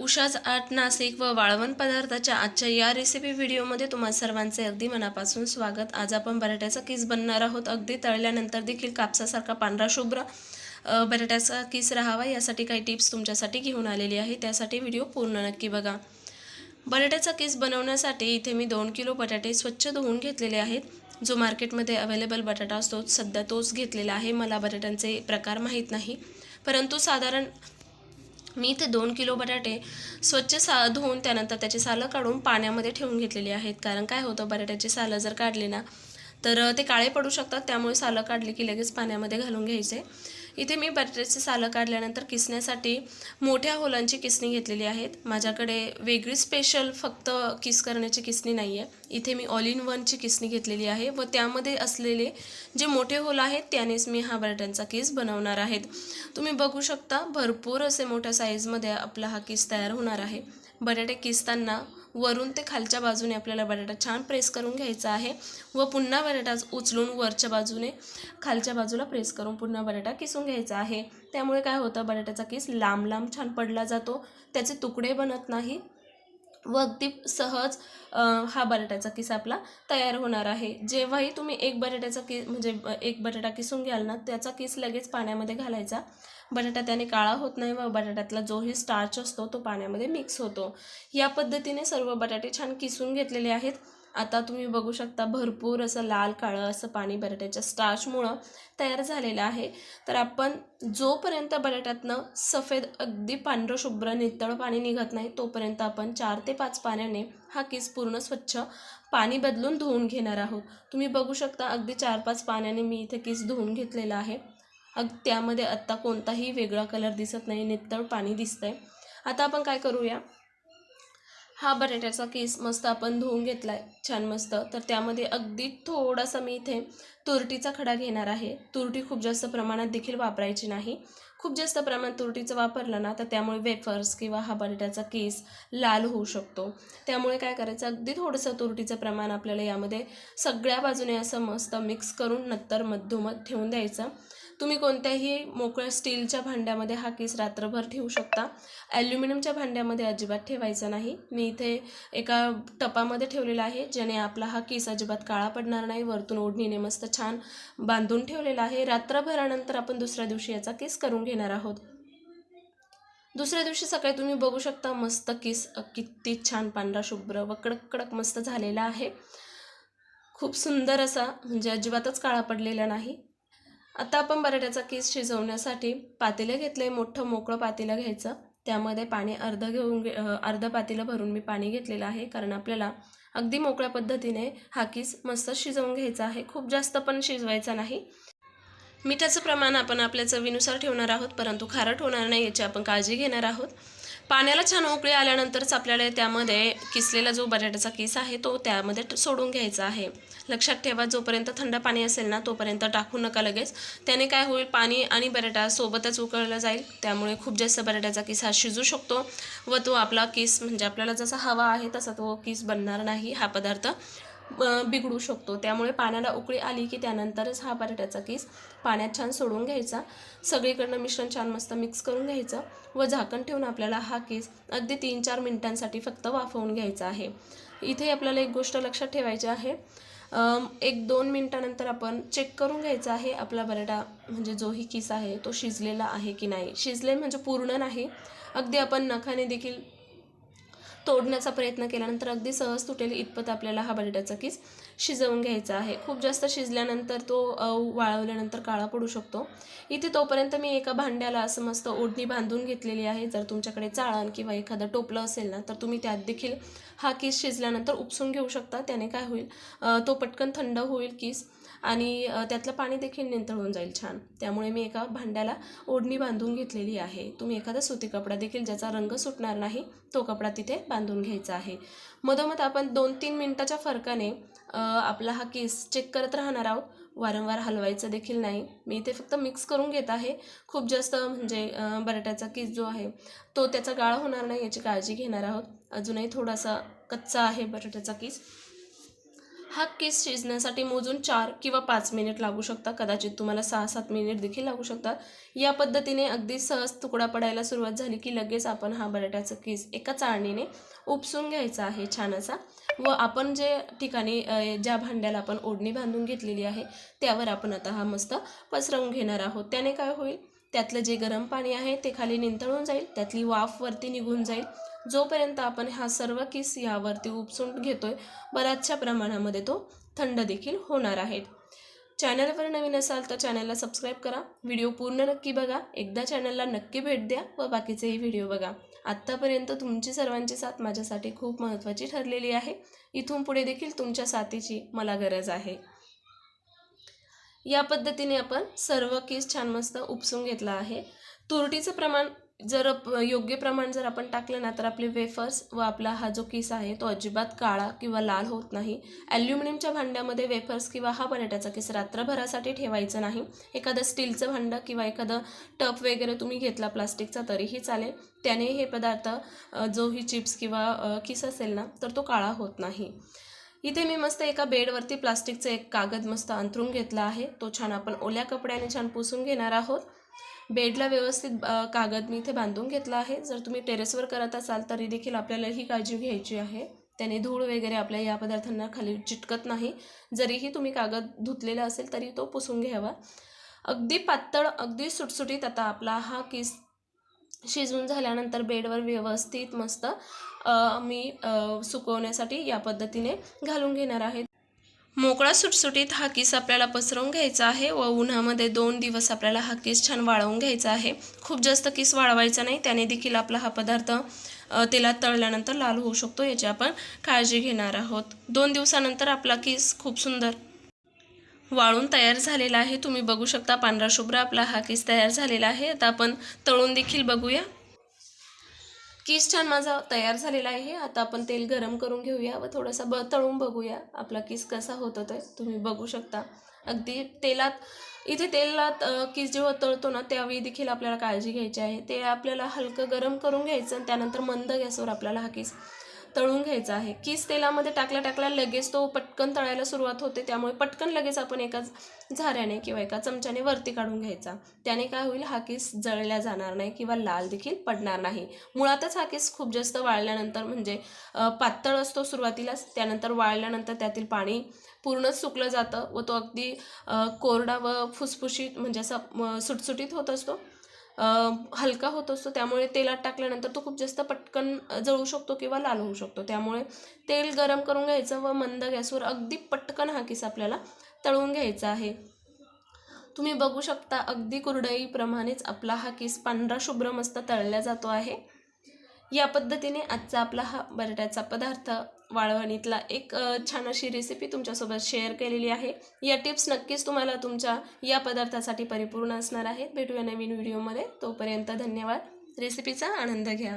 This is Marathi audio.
उषाज आठ नाशिक व वाळवण पदार्थाच्या आजच्या या रेसिपी व्हिडिओमध्ये तुम्हा सर्वांचे अगदी मनापासून स्वागत. आज आपण बटाट्याचा किस बनणार आहोत. अगदी तळल्यानंतर देखील कापसासारखा पांढरा शुभ्र बटाट्याचा किस राहावा यासाठी काही टिप्स तुमच्यासाठी घेऊन आलेली आहे. त्यासाठी व्हिडिओ पूर्ण नक्की बघा. बटाट्याचा किस बनवण्यासाठी इथे मी दोन किलो बटाटे स्वच्छ धुवून घेतलेले आहेत. जो मार्केटमध्ये अवेलेबल बटाटा असतो सध्या तोच घेतलेला आहे. मला बटाट्यांचे प्रकार माहीत नाही. परंतु साधारण मी इथे दोन किलो बटाटे स्वच्छ सा धुवून त्यानंतर त्याची सालं काढून पाण्यामध्ये ठेवून घेतलेली आहेत. कारण काय होतं बटाट्याची सालं जर काढली ना तर ते काळे पडू शकतात. त्यामुळे सालं काढली की लगेच पाण्यामध्ये घालून घ्यायचे. इथे मी बटाट्याची सालं काढल्यानंतर किसण्यासाठी मोठ्या होलांची किसणी घेतलेली आहेत. माझ्याकडे वेगळी स्पेशल फक्त किस करण्याची किसणी नाही आहे इथे मी ऑल इन वनची किसणी घेतलेली आहे व त्यामध्ये असलेले जे मोठे होल आहेत त्यानेच मी हा बटाट्यांचा किस बनवणार आहेत. तुम्ही बघू शकता भरपूर असे मोठ्या साईजमध्ये आपला हा किस तयार होणार आहे. बटाटे किसताना वरून ते खालच्या बाजूने आपल्याला बटाटा छान प्रेस करून घ्यायचा आहे व पुन्हा बटाटा उचलून वरच्या बाजूने खालच्या बाजूला प्रेस करून पुन्हा बटाटा किसून घ्यायचा आहे. त्यामुळे काय होतं? बटाट्याचा किस लांब लांब छान पडला जातो. त्याचे तुकडे बनत नाही. व अगदी सहज हा बटाट्याचा किस आपला तयार होणार आहे. जेव्हाही तुम्ही एक बटाट्याचा कि म्हणजे एक बटाटा किसून घ्याल ना त्याचा किस लगेच पाण्यामध्ये घालायचा. बटाटा त्याने काळा होत नाही व बटाट्यातला जोही स्टार्च असतो तो पाण्यामध्ये मिक्स होतो. या पद्धतीने सर्व बटाटे छान किसून घेतलेले आहेत. आता तुम्ही बघू शकता भरपूर असं लाल काळं असं पाणी बटाट्याच्या स्टार्चमुळं तयार झालेलं आहे. तर आपण जोपर्यंत बटाट्यातनं सफेद अगदी पांढरं शुभ्र नितळ पाणी निघत नाही तोपर्यंत आपण चार ते पाच पाण्याने हा किस पूर्ण स्वच्छ पाणी बदलून धुवून घेणार आहोत. तुम्ही बघू शकता अगदी चार पाच पाण्याने मी इथे किस धुवून घेतलेला आहे. अग त्यामध्ये आत्ता कोणताही वेगळा कलर दिसत नाही नितळ पाणी दिसतंय. आता आपण काय करूया? हा बटाट्याचा केस मस्त आपण धुवून घेतला आहे छान मस्त. तर त्यामध्ये अगदी थोडासा मी इथे तुरटीचा खडा घेणार आहे. तुरटी खूप जास्त प्रमाणात देखील वापरायची नाही. खूप जास्त प्रमाणात तुरटीचं वापरलं ना तर त्यामुळे वेफर्स किंवा हा बटाट्याचा केस लाल होऊ शकतो. त्यामुळे काय करायचं अगदी थोडंसं तुरटीचं प्रमाण आपल्याला यामध्ये सगळ्या बाजूने असं मस्त मिक्स करून नंतर मधोमध ठेवून द्यायचं. तुम्ही कोणत्याही मोकळ्या स्टीलच्या भांड्यामध्ये हा केस रात्रभर ठेवू शकता. ॲल्युमिनियमच्या भांड्यामध्ये अजिबात ठेवायचा नाही. मी इथे एका टपामध्ये ठेवलेला आहे ज्याने आपला हा केस अजिबात काळा पडणार नाही वरतून ओढणीने मस्त छान बांधून ठेवलेला आहे. रात्रभरानंतर आपण दुसऱ्या दिवशी याचा केस करून घेणार आहोत. दुसऱ्या दिवशी सकाळी तुम्ही बघू शकता मस्त केस किती छान पांढरा शुभ्र व कडक कडक मस्त झालेला आहे. खूप सुंदर असा म्हणजे अजिबातच काळा पडलेला नाही. आता आपण बटाट्याचा केस शिजवण्यासाठी पातेलं घेतलं आहे मोठं मोकळं पातेलं घ्यायचं. त्यामध्ये पाणी अर्ध घेऊन घे अर्ध पातेलं भरून मी पाणी घेतलेलं आहे कारण आपल्याला अगदी मोकळ्या पद्धतीने हा किस मस्त शिजवून घ्यायचा आहे. खूप जास्त पण शिजवायचा नाही. मिठाचं प्रमाण आपण आपल्या चवीनुसार ठेवणार आहोत परंतु खारट होणार नाही याची आपण काळजी घेणार आहोत. पाण्याला छान उकळी आल्यानंतरच आपल्याला त्यामध्ये किसलेला जो बटाट्याचा किस आहे तो त्यामध्ये सोडून घ्यायचा आहे. लक्षात ठेवा जोपर्यंत थंड पाणी असेल ना तोपर्यंत टाकू नका लगेच. त्याने काय होईल पाणी आणि बटाटा सोबतच उकळलं जाईल. त्यामुळे खूप जास्त बटाट्याचा किस हा शिजू शकतो व तो आपला किस म्हणजे आपल्याला जसा हवा आहे तसा तो किस बनणार नाही हा पदार्थ बिघडू शकतो. त्यामुळे पाण्याला उकळी आली की त्यानंतरच हा बटाट्याचा किस पाण्यात छान सोडून घ्यायचा. सगळीकडनं मिश्रण छान मस्त मिक्स करून घ्यायचं व झाकण ठेवून आपल्याला हा केस अगदी तीन चार मिनिटांसाठी फक्त वाफवून घ्यायचा आहे. इथे आपल्याला एक गोष्ट लक्षात ठेवायची आहे. एक दोन मिनटानंतर आपण चेक करून घ्यायचा आहे आपला बटाटा म्हणजे जोही किस आहे तो शिजलेला आहे की नाही. शिजले म्हणजे पूर्ण नाही. अगदी आपण नखाने देखील तोडण्याचा प्रयत्न केल्यानंतर अगदी सहज तुटेल इतपत आपल्याला हा बटाट्याचा किस शिजवून घ्यायचा आहे. खूप जास्त शिजल्यानंतर तो वाळवल्यानंतर काळा पडू शकतो. इथे तोपर्यंत मी एका भांड्याला असं मस्त ओढणी बांधून घेतलेली आहे. जर तुमच्याकडे चाळण किंवा एखादं टोपलं असेल ना तर तुम्ही त्यात देखील हा किस शिजल्यानंतर उपसून घेऊ शकता. त्याने काय होईल तो पटकन थंड होईल किस. आणि त्यातलं पाणी देखील निंतळून जाईल छान. त्यामुळे मी एका भांड्याला ओढणी बांधून घेतलेली आहे. तुम्ही एखादा सुती कपडा देखील ज्याचा रंग सुटणार नाही तो कपडा तिथे बांधून घ्यायचा आहे. मधोमध आपण दोन तीन मिनटाच्या फरकाने आपला हा केस चेक करत राहणार आहोत. वारंवार हलवायचं देखील नाही. मी इथे फक्त मिक्स करून घेत आहे. खूप जास्त म्हणजे बटाट्याचा केस जो आहे तो त्याचा गाळ होणार नाही याची काळजी घेणार आहोत. अजूनही थोडासा कच्चा आहे बटाट्याचा केस. हा केस शिजण्यासाठी मोजून चार किंवा पाच मिनिट लागू शकतात कदाचित तुम्हाला सहा सात मिनिट देखील लागू शकतात. या पद्धतीने अगदी सहज तुकडा पडायला सुरुवात झाली की लगेच आपण हा बटाट्याचा केस एका चाळणीने उपसून घ्यायचा आहे छान असा व आपण जे ठिकाणी ज्या भांड्याला आपण ओढणी बांधून घेतलेली आहे त्यावर आपण आता हा मस्त पसरवून घेणार आहोत. त्याने काय होईल? त्यातलं जे गरम पाणी आहे ते खाली निंतळून जाईल त्यातली वाफ वरती निघून जाईल. जोपर्यंत आपण हा सर्व किस यावरती उपसून घेतोय बऱ्याचशा प्रमाणामध्ये तो थंड देखील होणार आहे. चॅनलवर नवीन असाल तर चॅनलला सबस्क्राईब करा. व्हिडिओ पूर्ण नक्की बघा. एकदा चॅनलला नक्की भेट द्या व बाकीचेही व्हिडिओ बघा. आत्तापर्यंत तुमची सर्वांची साथ माझ्यासाठी खूप महत्त्वाची ठरलेली आहे. इथून पुढे देखील तुमच्या साथीची मला गरज आहे. या पद्धतीने आपण सर्व केस छान मस्त उपसून घेतला आहे. तुरटीचं प्रमाण जर योग्य प्रमाण जर आपण टाकलं ना तर आपले वेफर्स व आपला हा जो केस आहे तो अजिबात काळा किंवा लाल होत नाही. ॲल्युमिनियमच्या भांड्यामध्ये वेफर्स किंवा हा बटाट्याचा केस रात्रभरासाठी ठेवायचं नाही. एखादं स्टीलचं भांडं किंवा एखादं टप वगैरे तुम्ही घेतला प्लास्टिकचा तरीही चालेल. त्याने हे पदार्थ जो ही चिप्स किंवा किस असेल ना तर तो काळा होत नाही. इथे मी मस्त एका बेडवरती प्लास्टिकचं एक कागद मस्त अंथरून घेतला आहे. तो छान आपण ओल्या कपड्याने छान पुसून घेणार आहोत. बेडला व्यवस्थित कागद मी इथे बांधून घेतला आहे. जर तुम्ही टेरेसवर करत असाल तरी देखील आपल्याला ही काळजी घ्यायची आहे. त्याने धूळ वगैरे आपल्या या पदार्थांना खाली चिटकत नाही. जरीही तुम्ही कागद धुतलेला असेल तरी तो पुसून घ्यावा. अगदी पातळ अगदी सुटसुटीत आता आपला हा किस शिजवून झाल्यानंतर बेडवर व्यवस्थित मस्त मी सुकवण्यासाठी या पद्धतीने घालून घेणार आहे. मोकळा सुटसुटीत हा किस आपल्याला पसरवून घ्यायचा आहे व उन्हामध्ये दोन दिवस आपल्याला हा किस छान वाळवून घ्यायचा आहे. खूप जास्त किस वाळवायचा नाही त्याने देखील आपला हा पदार्थ तेलात तळल्यानंतर लाल होऊ शकतो याची आपण काळजी घेणार आहोत. दोन दिवसानंतर आपला किस खूप सुंदर वाळून तयार झालेला आहे. तुम्ही बघू शकता पांढरा शुभ्र आपला हा किस तयार झालेला आहे. आता आपण तळून देखील बघूया. किस छान माझा तयार झालेला आहे. आता आपण तेल गरम करून घेऊया व थोडासा ब तळून बघूया आपला किस कसा होत ते तुम्ही बघू शकता. अगदी तेलात इथे तेलात किस जेव्हा तळतो ना त्यावेळी देखील आपल्याला काळजी घ्यायची आहे. ते आपल्याला हलकं गरम करून घ्यायचं आणि त्यानंतर मंद गॅसवर आपल्याला हा किस तळून घ्यायचा आहे. किस तेलामध्ये टाकल्या टाकल्या लगेच तो पटकन तळायला सुरुवात होते. त्यामुळे पटकन लगेच आपण एका झाऱ्याने किंवा एका चमच्याने वरती काढून घ्यायचा. त्याने काय होईल हा किस जळल्या जाणार नाही किंवा लाल देखील पडणार नाही. मुळातच हा किस खूप जास्त वाळल्यानंतर म्हणजे पातळ असतो सुरुवातीलाच त्यानंतर वाळल्यानंतर त्यातील पाणी पूर्णच सुकलं जातं व तो अगदी कोरडा व फुसफुशीत म्हणजे असा म, सुटसुटीत होत असतो. हलका होत असतो त्यामुळे तेलात टाकल्यानंतर तो खूप जास्त पटकन जळू शकतो किंवा लाल होऊ शकतो. त्यामुळे तेल गरम करून घ्यायचं व मंद गॅसवर अगदी पटकन हा किस आपल्याला तळून घ्यायचा आहे. तुम्ही बघू शकता अगदी कुरडईप्रमाणेच आपला हा किस पांढरा शुभ्र मस्त तळला जातो आहे. या पद्धतीने आजचा आपला हा बटाट्याचा पदार्थ वाळवणीतला एक छान अशी रेसिपी तुमच्यासोबत शेअर केलेली आहे. या टिप्स नक्कीच तुम्हाला तुमच्या या पदार्थासाठी परिपूर्ण असणार आहेत. भेटूया नवीन व्हिडिओमध्ये तोपर्यंत धन्यवाद. रेसिपीचा आनंद घ्या.